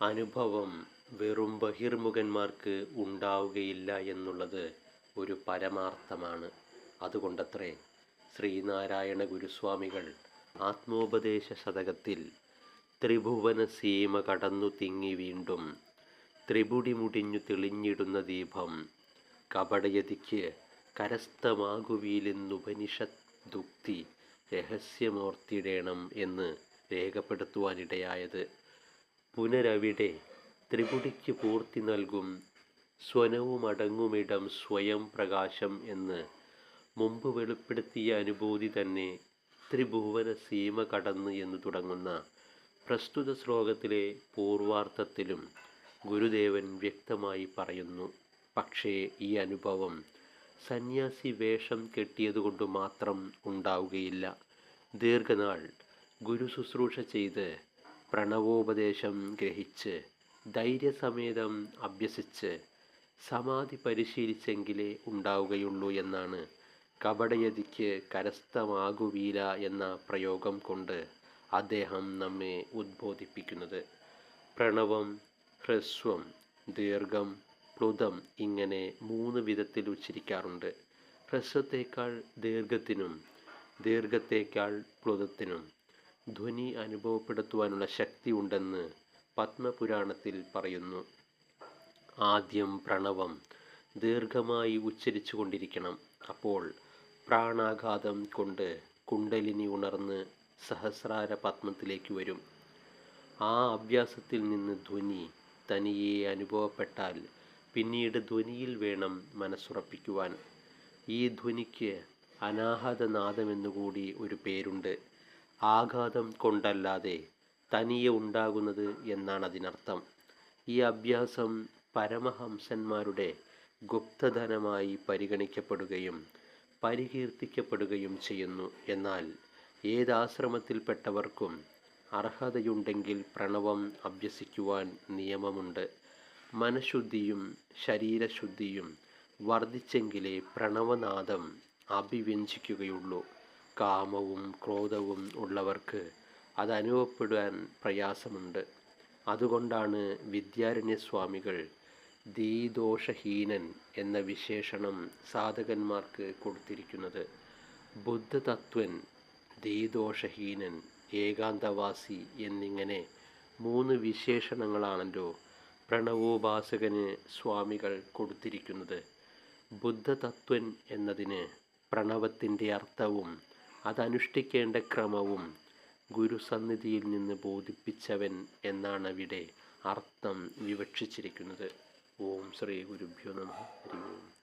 അനുഭവം വെറും ബഹിർമുഖന്മാർക്ക് ഉണ്ടാവുകയില്ല എന്നുള്ളത് ഒരു പരമാർത്ഥമാണ്. അതുകൊണ്ടത്രേ ശ്രീനാരായണ ഗുരുസ്വാമികൾ ആത്മോപദേശ ശതകത്തിൽ ത്രിഭുവന സീമ കടന്നു തിങ്ങി വീണ്ടും ത്രിപുടി മുടിഞ്ഞു തെളിഞ്ഞിടുന്ന ദീപം കപടയതിക്ക് കരസ്ഥമാകുവീലെന്നുപനിഷത് ദുക്തി രഹസ്യമോർത്തിടേണം എന്ന് രേഖപ്പെടുത്തുവാനിടയായത്. പുനരവിടെ ത്രിപുടിക്ക് പൂർത്തി നൽകും. സ്വനവുമടങ്ങുമിടം സ്വയം പ്രകാശം എന്ന് മുമ്പ് വെളിപ്പെടുത്തിയ അനുഭൂതി തന്നെ ത്രിഭുവന സീമ കടന്ന് എന്ന് തുടങ്ങുന്ന പ്രസ്തുത ശ്ലോകത്തിലെ പൂർവാർത്ഥത്തിലും ഗുരുദേവൻ വ്യക്തമായി പറയുന്നു. പക്ഷേ ഈ അനുഭവം സന്യാസി വേഷം കെട്ടിയതുകൊണ്ട് മാത്രം ഉണ്ടാവുകയില്ല. ദീർഘനാൾ ഗുരു ശുശ്രൂഷ ചെയ്ത് പ്രണവോപദേശം ഗ്രഹിച്ച് ധൈര്യസമേതം അഭ്യസിച്ച് സമാധി പരിശീലിച്ചെങ്കിലേ ഉണ്ടാവുകയുള്ളൂ എന്നാണ് കപടയതിക്ക് കരസ്ഥമാകുവീല എന്ന പ്രയോഗം കൊണ്ട് അദ്ദേഹം നമ്മെ ഉദ്ബോധിപ്പിക്കുന്നത്. പ്രണവം ഹ്രസ്വം ദീർഘം പ്ലുതം ഇങ്ങനെ മൂന്ന് വിധത്തിൽ ഉച്ചരിക്കാറുണ്ട്. ഹ്രസ്വത്തേക്കാൾ ദീർഘത്തിനും ദീർഘത്തേക്കാൾ പ്ലുതത്തിനും. ധ്വനി അനുഭവപ്പെടുത്തുവാനുള്ള ശക്തി ഉണ്ടെന്ന് പത്മപുരാണത്തിൽ പറയുന്നു. ആദ്യം പ്രണവം ദീർഘമായി ഉച്ചരിച്ചു കൊണ്ടിരിക്കണം അപ്പോൾ പ്രാണാഘാതം കൊണ്ട് കുണ്ടലിനി ഉണർന്ന് സഹസ്രാര പത്മത്തിലേക്ക് വരും. ആ അഭ്യാസത്തിൽ നിന്ന് ധ്വനി തനിയെ അനുഭവപ്പെട്ടാൽ പിന്നീട് ധ്വനിയിൽ വേണം മനസ്സുറപ്പിക്കുവാൻ. ഈ ധ്വനിക്ക് അനാഹതനാദമെന്നുകൂടി ഒരു പേരുണ്ട്. ആഘാതം കൊണ്ടല്ലാതെ തനിയെ ഉണ്ടാകുന്നത് എന്നാണ് അതിനർത്ഥം ഈ അഭ്യാസം പരമഹംസന്മാരുടെ ഗുപ്തധനമായി പരിഗണിക്കപ്പെടുകയും പരികീർത്തിക്കപ്പെടുകയും ചെയ്യുന്നു. എന്നാൽ ഏതാശ്രമത്തിൽപ്പെട്ടവർക്കും അർഹതയുണ്ടെങ്കിൽ പ്രണവം അഭ്യസിക്കുവാൻ നിയമമുണ്ട്. മനഃശുദ്ധിയും ശരീരശുദ്ധിയും വർദ്ധിച്ചെങ്കിലേ പ്രണവനാദം അഭിവ്യഞ്ജിക്കുകയുള്ളൂ. കാമവും ക്രോധവും ഉള്ളവർക്ക് അത് അനുഭവപ്പെടുവാൻ പ്രയാസമുണ്ട്. അതുകൊണ്ടാണ് വിദ്യാരണ്യസ്വാമികൾ ദീദോഷഹീനൻ എന്ന വിശേഷണം സാധകന്മാർക്ക് കൊടുത്തിരിക്കുന്നത്. ബുദ്ധതത്വൻ ദീദോഷഹീനൻ ഏകാന്തവാസി എന്നിങ്ങനെ മൂന്ന് വിശേഷണങ്ങളാണല്ലോ പ്രണവോപാസകന് സ്വാമികൾ കൊടുത്തിരിക്കുന്നത്. ബുദ്ധതത്വൻ എന്നതിന് പ്രണവത്തിന്റെ അർത്ഥവും അതനുഷ്ഠിക്കേണ്ട ക്രമവും ഗുരുസന്നിധിയിൽ നിന്ന് ബോധിപ്പിച്ചവൻ എന്നാണ് അവിടെ അർത്ഥം വിവക്ഷിച്ചിരിക്കുന്നത്. ഓം ശ്രീ ഗുരുഭ്യോ നമ. ഹരി ഓം.